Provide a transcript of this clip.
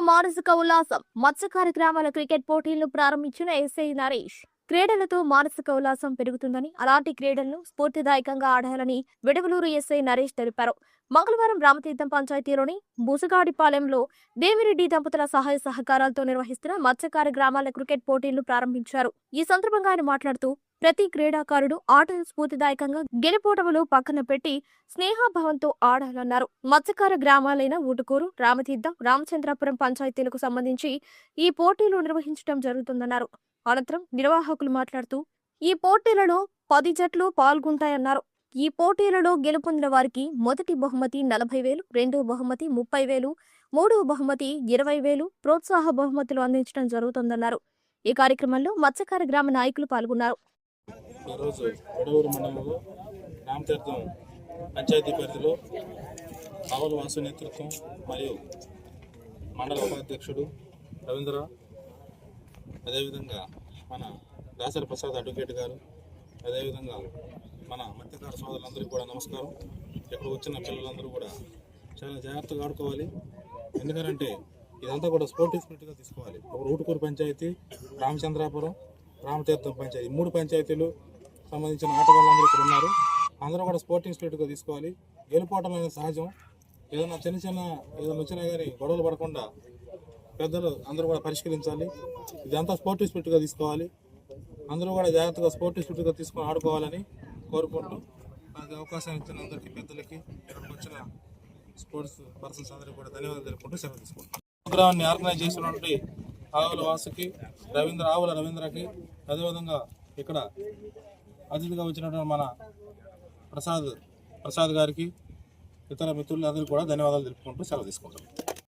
మానసిక ఉల్లాసం. మత్స్యకార గ్రామాల క్రికెట్ పోటీలను ప్రారంభించిన ఎస్ఐ నరేష్. క్రీడలతో మానసిక ఉల్లాసం పెరుగుతుందని అలాంటి క్రీడలను స్ఫూర్తిదాయకంగా ఆడాలని విడవలూరు ఎస్ఐ నరేష్ తెలిపారు. మంగళవారం రామతీర్థం పంచాయతీలోని బుసగాడిపాలెంలో దేవిరెడ్డి దంపతుల సహాయ సహకారాలతో నిర్వహిస్తున్న మత్స్యకార గ్రామాల క్రికెట్ పోటీలను ప్రారంభించారు. ఈ సందర్భంగా ఆయన మాట్లాడుతూ ప్రతి క్రీడాకారుడు ఆటను స్ఫూర్తిదాయకంగా గెలుపోటములు పక్కన పెట్టి స్నేహాభావంతో ఆడాలన్నారు. మత్స్యకార గ్రామాలైన ఊటుకూరు రామతీర్థం రామచంద్రాపురం పంచాయతీలకు సంబంధించి ఈ పోటీలు నిర్వహించడం జరుగుతుందన్నారు. అనంతరం నిర్వాహకులు మాట్లాడుతూ ఈ పోటీలలో పది జట్లు పాల్గొంటాయన్నారు. ఈ పోటీలలో గెలుపొందిన వారికి మొదటి బహుమతి నలభై వేలు రెండవ బహుమతి ముప్పై వేలు మూడవ బహుమతి ఇరవై వేలు ప్రోత్సాహ బహుమతులు అందించడం జరుగుతుందన్నారు. ఈ కార్యక్రమంలో మత్స్యకార గ్రామ నాయకులు పాల్గొన్నారు. పంచాయతీ పరిధిలో రావుల వాసు నేతృత్వం మరియు మండల ఉపాధ్యక్షుడు రవీంద్ర అదేవిధంగా మన దాసరి ప్రసాద్ అడ్వకేట్ గారు అదేవిధంగా మన మత్స్యకార సోదరులందరికీ కూడా నమస్కారం. ఇక్కడ వచ్చిన పిల్లలందరూ కూడా చాలా జాగ్రత్తగా ఆడుకోవాలి. ఎందుకంటే ఇదంతా కూడా స్పోర్టివ్ స్పిరిట్గా తీసుకోవాలి. ఒక రూటుకూరు పంచాయతీ రామచంద్రాపురం రామతీర్థం పంచాయతీ మూడు పంచాయతీలు సంబంధించిన ఆటగాళ్ళందరూ ఇక్కడ ఉన్నారు. అందరూ కూడా స్పోర్టింగ్ స్పిరిట్గా తీసుకోవాలి. గెలుపోవటం అనేది సహజం. ఏదైనా చిన్న చిన్న ఏదైనా వచ్చినా కానీ గొడవలు పడకుండా పెద్దలు అందరూ కూడా పరిష్కరించాలి. ఇదంతా స్పోర్టివ్ స్పిరిట్గా తీసుకోవాలి. అందరూ కూడా జాగ్రత్తగా స్పోర్టివ్ స్పిరిట్గా తీసుకొని ఆడుకోవాలని కోరుకుంటూ నాకు అవకాశం ఇచ్చిన అందరికీ పెద్దలకి ఇక్కడికి వచ్చిన స్పోర్ట్స్ పర్సన్స్ అందరికీ కూడా ధన్యవాదాలు తెలుపుకుంటూ సెలవు తీసుకుంటాం ప్రోగ్రామ్ని ఆర్గనైజ్ చేసినటువంటి ఆవుల వాసుకి రవీంద్ర ఆవుల రవీంద్రకి అదేవిధంగా ఇక్కడ అతిథిగా వచ్చినటువంటి మన ప్రసాద్ ప్రసాద్ గారికి ఇతర మిత్రులందరికీ కూడా ధన్యవాదాలు తెలుపుకుంటూ సెలవు తీసుకుంటాం